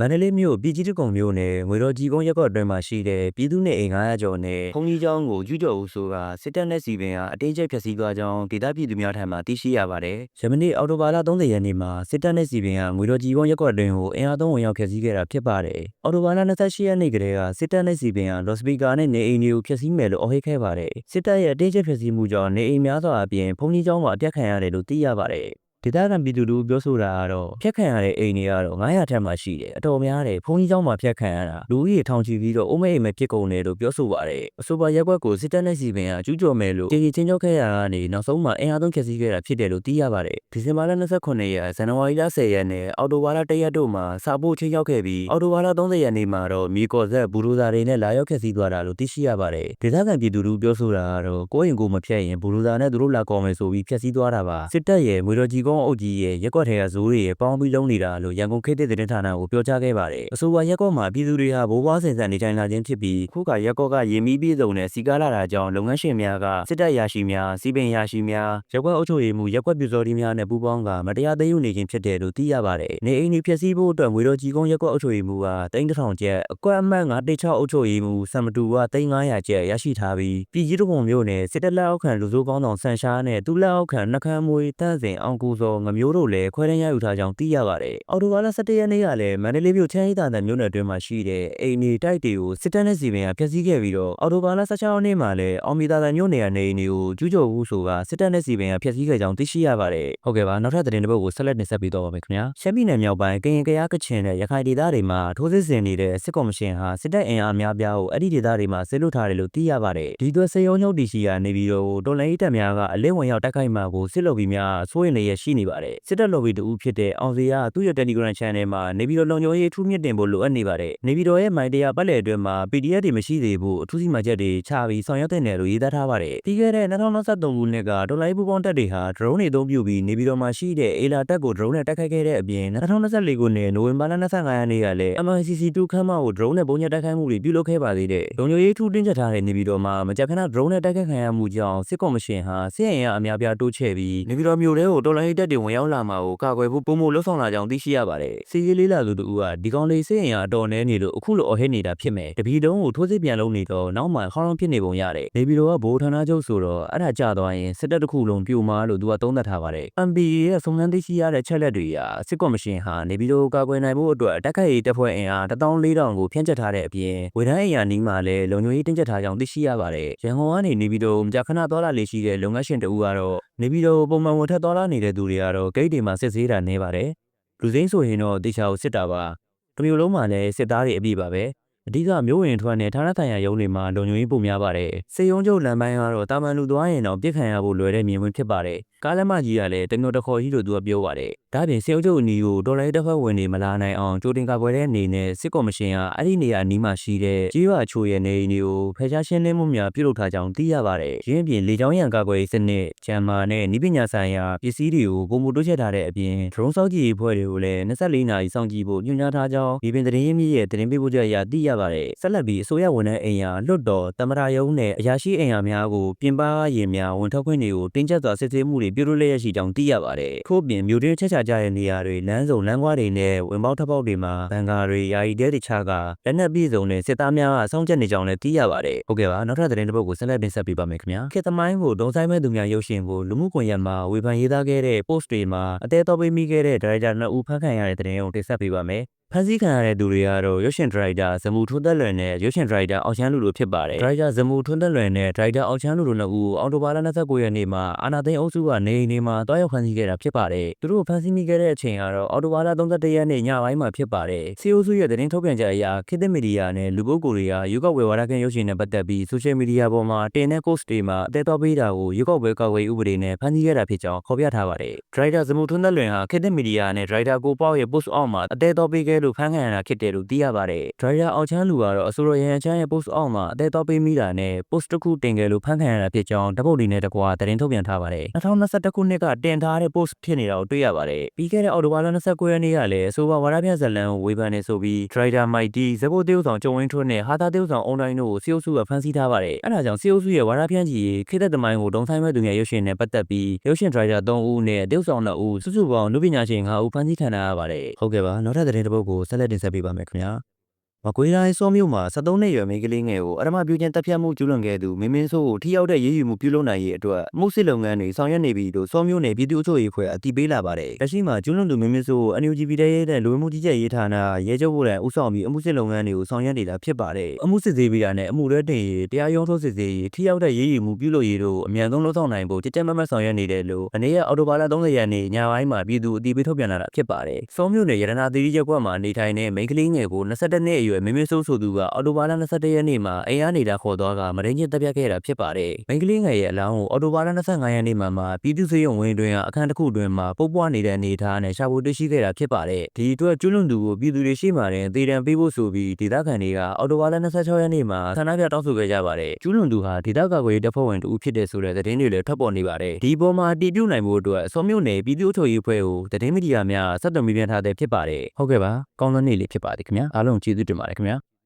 မန္တလေးမြို့ပြည်ကြီးတကုံမြို့နယ်ငွေတော်ကြီးကုန်းရပ်ကွက်အတွင်းမှာရှိတဲ့ပြည်သူ့နေအိမ်900ကျော်နဲ့ဘုံကြီးကျောင်းကိုကျူးကျော်ဦးဆိုတာစစ်တပ်နဲ့စီပင်ဟာအတင်းကျပ်ဖျက်ဆီးသွားကြောင်းဒေသပြည်သူများထံမှသိရှိရပါတယ်။ယမနေ့အောက်တိုဘာလ30ရက်နေ့မှာစစ်တပ်နဲ့စီပင်ဟာငွေတော်ကြီးကုန်းရပ်ကွက်အတွင်းကိုအင်အားသုံးဝင်ရောက်ဖျက်ဆီးခဲ့တာဖြစ်ပါတယ်။အောက်တိုဘာလ28ရက်နေ့ကတည်းကစစ်တပ်နဲ့စီပင်ဟာလော့စပီကာနဲ့နေအိမ်တွေကိုဖျက်ဆီးမယ်လို့အော်ဟစ်ခဲ့ပါတယ်။စစ်တပ်ရဲ့အတင်းကျပ်ဖျက်ဆီးမှုကြောင့်နေအိမ်များစွာအပြင်ဘုံကြီးကျောင်းမှာအပြတ်ခံရတယ်လို့သိရပါတယ်။ ဒေသခံပြည်သူတို့ပြောဆိုတာကတော့ဖျက်ခံရတဲ့အိမ်တွေကတော့900ထက်မှရှိတယ်အတော်များတယ်ဘုန်းကြီးကျောင်းမှာဖျက်ခံရတာလူကြီးထောင်ချီပြီးတော့အုံးမဲအိမ်မဲဖြစ်ကုန်တယ်လို့ပြောဆိုပါတယ်အဆိုပါရက်ကွက်ကိုစစ်တပ်နဲ့စီပင်ကကျူးကျော်မယ်လို့ကြေကြေချင်းချောက်ခဲ့ရတာကနေနောက်ဆုံးမှာအင်အားသုံးဖျက်ဆီးခဲ့တာဖြစ်တယ်လို့သိရပါတယ်ဒီဇင်ဘာလ29ရက်ဇန်နဝါရီလ10ရက်နဲ့အော်တိုဘာလ1ရက်တို့မှာစာပို့ချင်းရောက်ခဲ့ပြီးအော်တိုဘာလ30ရက်နေ့မှာတော့မီကော်ဇက်ဘူရိုဇာတွေနဲ့လာရောက်ဖျက်ဆီးသွားတာလို့သိရှိရပါတယ်ဒေသခံပြည်သူတို့ပြောဆိုတာကတော့ကိုယ့်ရင်ကိုယ်မဖျက်ရင်ဘူရိုဇာနဲ့သူတို့လာကော်မယ်ဆိုပြီးဖျက်ဆီးသွားတာပါစစ်တပ်ရဲ့ငွေတော်ကြီးကုန်းအုပ်ကြီးရဲ့ရက်ကွက်ထဲကဇိုးတွေရဲ့ပေါင်းပြီးလုံးနေတာလို့ရန်ကုန်ခေတ်သစ်သတင်းဌာနကိုပြောကြားခဲ့ပါတယ်။အဆိုပါရက်ကွက်မှာပြည်သူတွေဟာဘိုးဘွားဆင်ဆန်နေထိုင်လာခြင်းဖြစ်ပြီးခုကရက်ကွက်ကရေမီးပြည်စုံနဲ့စီကားလာတာကြောင့်လုပ်ငန်းရှင်များကစစ်တပ်ရာရှိများစီပင်ရာရှိများရက်ကွက်အုပ်ချုပ်ရေးမှူးရက်ကွက်ပြည်စော်တီများနဲ့ပူးပေါင်းကမတရားသိမ်းယူနေခြင်းဖြစ်တယ်လို့သိရပါတယ်။နေအိမ်တွေဖျက်ဆီးဖို့အတွက်ငွေတော်ကြီးကုန်းရက်ကွက်အုပ်ချုပ်ရေးမှူးကတိန်းတစ်ထောင်ကျပ်အကွက်အမှတ်916အုပ်ချုပ်ရေးမှူးစံမတူကတိန်း900ကျပ်ရရှိထားပြီးပြည်ကြီးတကုံမျိုးနဲ့စစ်တပ်လက်အောက်ခံလူစိုးကောင်းဆောင်ဆန်ရှားနဲ့သူ့လက်အောက်ခံနှကမ်းမွေးတန့်စင်အောင်ကူစောငမျိုးတို့လည်းခွဲတန်းရယူထားကြောင်းသိရပါတယ်။အော်တိုဘာလ17ရက်နေ့ကလည်းမန္တလေးမြို့ချမ်းရီတာတန်မြို့နယ်အတွင်းမှာရှိတဲ့အိမ်နေတိုက်တွေကိုစစ်တပ်နဲ့စီပင်ကဖျက်ဆီးခဲ့ပြီးတော့အော်တိုဘာလ16ရက်နေ့မှာလည်းအောင်မီတာတန်မြို့နယ်ကနေအိမ်တွေကိုကျူးကျော်မှုဆိုတာစစ်တပ်နဲ့စီပင်ကဖျက်ဆီးခဲ့ကြောင်းသိရှိရပါတယ်။ဟုတ်ကဲ့ပါနောက်ထပ်သတင်းတစ်ပုဒ်ကိုဆက်လက်တင်ဆက်ပေးတော့ပါမယ်ခင်ဗျာ။ရှမ်းပြည်နယ်မြောက်ပိုင်းကရင်ကယားကချင်နဲ့ရခိုင်ဒေသတွေမှာထိုးစစ်ဆင်နေတဲ့စစ်ကော်မရှင်ဟာစစ်တပ်အင်အားအများပြားကိုအဲ့ဒီဒေသတွေမှာဆစ်လွတ်ထားတယ်လို့သိရပါတယ်။ဒီအတွက်စေယုံညုတ်တီရှိရာနေပြီးတော့တော်လိုင်းတပ်များကအလင်းဝင်ရောက်တိုက်ခိုက်မှာကိုစစ်လုပ်ပြီးများစိုးရင်လည်းရှိနေပါတယ်။စစ်တပ်လော်ဘီတူဖြစ်တဲ့အောင်စီကသူ့ရဲ့ Telegram Channel မှာနေပြည်တော်လုံခြုံရေးထူးမြင့်တင်ဖို့လိုအပ်နေပါတယ်။နေပြည်တော်ရဲ့မိုင်တရားပတ်လည်အတွင်းမှာ PDF တွေမရှိသေးဘူးအထူးစီမံချက်တွေချပြီးဆောင်ရွက်တဲ့နယ်လို့ရေးသားထားပါတယ်။ပြီးခဲ့တဲ့2023ခုနှစ်ကဒေါ်လာပူပေါင်းတပ်တွေဟာ drone တွေအသုံးပြုပြီးနေပြည်တော်မှာရှိတဲ့အေလာတပ်ကို drone နဲ့တိုက်ခိုက်ခဲ့တဲ့အပြင်2024ခုနှစ်နိုဝင်ဘာလ25ရက်နေ့ကလည်း MICC2 ခန်းမကို drone နဲ့ပုံညက်တိုက်ခိုက်မှုတွေပြုလုပ်ခဲ့ပါသေးတယ်။လုံခြုံရေးထူးတင်းကျပ်ထားတဲ့နေပြည်တော်မှာမကြာခဏ drone နဲ့တိုက်ခိုက်ခံရမှုကြောင့်စစ်ကော်မရှင်ဟာစစ်ရင်ရအများပြားတိုးချဲ့ပြီးနေပြည်တော်မြို့ထဲကိုတော်လိုင်းတပ်တွေဝင်ရောက်လာမှာကိုကာကွယ်ဖို့ပုံမလှုပ်ဆောင်လာကြောင်းသိရှိရပါတယ်။စီရေးလေးလာသူတို့ကဒီကောင်လေးစစ်ရင်ရအတော်နဲနေလို့အခုလိုအော်ဟစ်နေတာဖြစ်မယ်။တပီတုံးကိုထိုးစစ်ပြန်လုပ်နေတော့နောက်မှခေါင်းလုံးဖြစ်နေပုံရတယ်။နေပြည်တော်ကဘိုးဌာနချုပ်ဆိုတော့အဲ့ဒါကြသွားရင်စစ်တပ်တစ်ခုလုံးပြိုမာလို့သူကသုံးသပ်ထားပါတယ်။ MPA ရဲ့စုံစမ်းသိရှိရတဲ့ချက်လက်တွေအရစစ်ကော်မရှင်ဟာနေပြည်တော်ကိုကာကွယ်နိုင်ဖို့အတွက်တက်ခတ်ရေးတပ်ဖွဲ့အင်အား14000ကိုဖြန့်ကျက်ထားတဲ့အပြင်ဝေဒန်းအိမ်ယာနီးမှာလည်းလုံခြုံရေးတင်းကျပ်ထားကြောင်းသိရှိရပါတယ်။ရန်ကုန်ကနေနေပြည်တော်မကြာခဏသွားလာလေရှိတဲ့လုပ်ငန်းရှင်တဦးကတော့ နေပြည်တော်ပုံမှန်ဝင်ထက်သွားလာနေတဲ့သူတွေကတော့ဂိတ်တွေမှာစစ်ဆေးတာနေပါတယ်။လူစိမ်းဆိုရင်တော့တေချာကိုစစ်တာပါ။တစ်မျိုးလုံးမှာလည်းစစ်သားတွေအပြည့်ပါပဲ။အဓိကမျိုးဝင်ထွက်နဲ့ဌာနဆိုင်ရာရုံးတွေမှာလုံခြုံရေးပုံများပါတယ်။စေယုံကျုပ်လမ်းပိုင်းကတော့တာမန်လူသွားရင်တော့ပြစ်ခံရဖို့လွယ်တဲ့မြင်ကွင်းဖြစ်ပါတယ်။ ကားလမ်းမကြီးကလည်းတမျိုးတစ်ခေါ်ကြီးလို့သူကပြောပါတယ်။ဒါပြင်စေယုံကျုပ်အနီးကိုဒေါ်လာတစ်ဖက်ဝင်နေမလာနိုင်အောင်ကြိုတင်ကာကွယ်တဲ့အနေနဲ့စစ်ကော်မရှင်ကအဲ့ဒီနေရာအနီးမှာရှိတဲ့ကြေးရွာချိုရဲ့နေအိမ်တွေကိုဖယ်ရှားရှင်းလင်းမှုများပြုလုပ်ထားကြောင်းသိရပါတယ်။ရင်းပြင်လေကြောင်းရန်ကာကွယ်ရေးစနစ်ဂျမ်မာနဲ့ဤပညာဆိုင်ရာပစ္စည်းတွေကိုပုံမှုတိုးချဲ့ထားတဲ့အပြင် drone စောင့်ကြည့်ရေးဖွဲ့တွေကိုလည်း24နာရီစောင့်ကြည့်ဖို့ညွှန်ကြားထားကြောင်းဒီပင်သတင်းရင်းမြစ်ရဲ့သတင်းပေးပို့ချက်အရသိရပါတယ်။ဆက်လက်ပြီးအစိုးရဝန်ထမ်းအိမ်ယာလွတ်တော်တမရာယုံနဲ့အရာရှိအိမ်ယာများကိုပြင်ပရင်များဝန်ထောက်ခွင့်တွေကိုတင်းကျပ်စွာစစ်ဆေးမှုတွေပြုလုပ်လျက်ရှိကြောင်းသိရပါတယ်။ထို့ပြင်မြို့တွင်းချက်ချကြတဲ့နေရာတွေလမ်းစုံလမ်းကွားတွေနဲ့ဝင်ပေါက်ထပ်ပေါက်တွေမှာဘန်ကာတွေယာယီတဲတွေချကလက်နက်ပြည်စုံနဲ့စစ်သားများကစောင့်ကြပ်နေကြောင်းလည်းသိရပါတယ်။ဟုတ်ကဲ့ပါနောက်ထပ်သတင်းတစ်ပုဒ်ကိုဆက်လက်တင်ဆက်ပေးပါမယ်ခင်ဗျာ။ခေတ်သမိုင်းကိုဒုံဆိုင်မဲ့သူများရုပ်ရှင်ကိုလူမှုကွန်ရက်မှာဝေဖန်ရေးသားခဲ့တဲ့ post တွေမှာအသေးတော်ပေးမိခဲ့တဲ့ဒါရိုက်တာနှစ်ဦးဖန်ခံရတဲ့သတင်းကိုတင်ဆက်ပေးပါမယ်။ ဖန်ဆီးခံရတဲ့သူတွေကတော့ရုပ်ရှင်ဒရိုက်တာဇမူထွန်းသက်လွယ်နဲ့ရုပ်ရှင်ဒရိုက်တာအောင်ချမ်းလူတို့ဖြစ်ပါတယ်။ဒရိုက်တာဇမူထွန်းသက်လွယ်နဲ့ဒရိုက်တာအောင်ချမ်းလူတို့နှစ်ဦးအော်တိုဘာလ29ရက်နေ့မှာအာနာသိန်းအုပ်စုကနေအိမ်တွေမှာတွားရောက်ဖန်ဆီးခဲ့တာဖြစ်ပါတယ်။သူတို့ဖန်ဆီးမိခဲ့တဲ့အချိန်ကတော့အော်တိုဘာလ31ရက်နေ့ညပိုင်းမှာဖြစ်ပါတယ်။စီအိုစုရဲ့သတင်းထုတ်ပြန်ချက်အရခေတ်သစ်မီဒီယာနဲ့လူပုဂ္ဂိုလ်တွေကရုပ်ောက်ဝေဝါဒခင်းရုပ်ရှင်နဲ့ပတ်သက်ပြီးဆိုရှယ်မီဒီယာပေါ်မှာတင်တဲ့ post တွေမှာအသေးတော်ပေးတာကိုရုပ်ောက်ဝေကောက်ဝေဥပဒေနဲ့ဖန်ဆီးခဲ့တာဖြစ်ကြောင်းဖော်ပြထားပါတယ်။ဒရိုက်တာဇမူထွန်းသက်လွယ်ဟာခေတ်သစ်မီဒီယာနဲ့ဒရိုက်တာကိုပေါ့ရဲ့ post အောက်မှာအသေးတော်ပေးခဲ့လို့ဖန်ခံရတာဖြစ်တယ်လို့သိရပါတယ်။ဒရိုင်ယာအောင်ချမ်းလူကတော့အဆိုတော်ရဟန်ချမ်းရဲ့ post အောက်မှာအသေးတော်ပေးမိတာနဲ့ post တစ်ခုတင်ခဲ့လို့ဖန်ခံရတာဖြစ်ကြောင်းဓာတ်ပုံတွေနဲ့တကွာသတင်းထုတ်ပြန်ထားပါတယ်။2021ခုနှစ်ကတင်ထားတဲ့ post ဖြစ်နေတာကိုတွေ့ရပါတယ်။ပြီးခဲ့တဲ့အောက်တိုဘာလ29ရက်နေ့ကလည်းအဆိုပါဝါရပြဇလန်ကိုဝေဖန်နေဆိုပြီးဒရိုက်တာမိုက်တီဇဘိုတေးဆောင်ကျုံဝင်းထွန်းနဲ့ဟာသာတေးဆောင်အွန်လိုင်းတို့ကိုစီအုပ်စုကဖမ်းဆီးထားပါတယ်။အဲဒါကြောင့်စီအုပ်စုရဲ့ဝါရပြန့်ကြီးခေတ်သက်သမိုင်းကိုဒုံဆိုင်မဲ့သူငယ်ရုပ်ရှင်နဲ့ပတ်သက်ပြီးရုပ်ရှင်ဒရိုက်တာ3ဦးနဲ့တေးဆောင်2ဦးစုစုပေါင်းလူပညာရှင်5ဦးဖမ်းဆီးခံရပါတယ်။ဟုတ်ကဲ့ပါနောက်ထပ်သတင်းတစ်ပုဒ်ကိုဆက်လက်တင်ဆက်ပေးပါမယ်ခင်ဗျာ မကွေးတိုင်းစောမြို့မှာ73နှစ်ရွယ်မိန်းကလေးငယ်ကိုအရမပြုချင်းတပ်ဖြတ်မှုကျူးလွန်ခဲ့သူမင်းမင်းစိုးကိုထိရောက်တဲ့ရေးယူမှုပြုလုပ်နိုင်ရေးအတွက်မှုစစ်လုပ်ငန်းတွေဆောင်ရွက်နေပြီလို့စောမြို့နယ်ပြည်သူ့အုပ်ချုပ်ရေးအဖွဲ့အတည်ပြုလာပါတယ်။လက်ရှိမှာကျူးလွန်သူမင်းမင်းစိုးကို NUGB တဲ့ရဲတဲ့လူဝင်မှုကြီးကြပ်ရေးဌာနရဲချုပ်ဘုရင်ဦးဆောင်ပြီးအမှုစစ်လုပ်ငန်းတွေကိုဆောင်ရွက်နေတာဖြစ်ပါတယ်။အမှုစစ်သေးပေးတာနဲ့အမှုရဲတင်ရေးတရားရုံးထုတ်စစ်ဆေးရေးထိရောက်တဲ့ရေးယူမှုပြုလုပ်ရေးတို့အမြန်ဆုံးလုပ်ဆောင်နိုင်ဖို့ကြည်ကြက်မတ်မတ်ဆောင်ရွက်နေတယ်လို့အနေရအော်တိုဘာလ30ရက်နေ့ညပိုင်းမှာပြည်သူအတည်ပြုထုတ်ပြန်လာတာဖြစ်ပါတယ်။စောမြို့နယ်ရတနာသီရိချက်ကွက်မှာနေထိုင်တဲ့မိန်းကလေးငယ်ကို22နှစ်အရွယ်မင်းမင်းစိုးဆိုသူကအော်တိုဘာလ22ရက်နေ့မှာအိမ်ကနေလာခေါ်သွားကမရင်းချင်းတပ်ပြတ်ခဲ့တာဖြစ်ပါတယ်။မိန်းကလေးငယ်ရဲ့အလောင်းကိုအော်တိုဘာလ25ရက်နေ့မှာမှပြည်သူ့စေယုံဝင်းတွင်အခန်းတစ်ခုတွင်မှာပုတ်ပွားနေတဲ့အနေအထားနဲ့ရှာဖွေတွေ့ရှိခဲ့တာဖြစ်ပါတယ်။ဒီအတွက်ကျွလွန်သူကိုပြည်သူတွေရှိမှတင်သေဒဏ်ပေးဖို့ဆိုပြီးဒေသခံတွေကအော်တိုဘာလ26ရက်နေ့မှာဆန္ဒပြတောင်းဆိုခဲ့ကြပါတယ်။ကျွလွန်သူဟာဒေသကာကွယ်ရေးတပ်ဖွဲ့ဝင်တူဖြစ်တဲ့ဆိုတဲ့သတင်းတွေလည်းထွက်ပေါ်နေပါတယ်။ဒီပေါ်မှာတည်ပြုနိုင်ဖို့အတွက်စောမြို့နယ်ပြည်သူ့အုပ်ချုပ်ရေးအဖွဲ့ကိုသတင်းမီဒီယာများဆက်သွယ်မိပြန်ထားတဲ့ဖြစ်ပါတယ်။ဟုတ်ကဲ့ပါ။ကောင်းသောနေ့လေးဖြစ်ပါသည်ခင်ဗျာ။အားလုံးကျေးဇူးတင်ပါတယ်ခင်ဗျာ။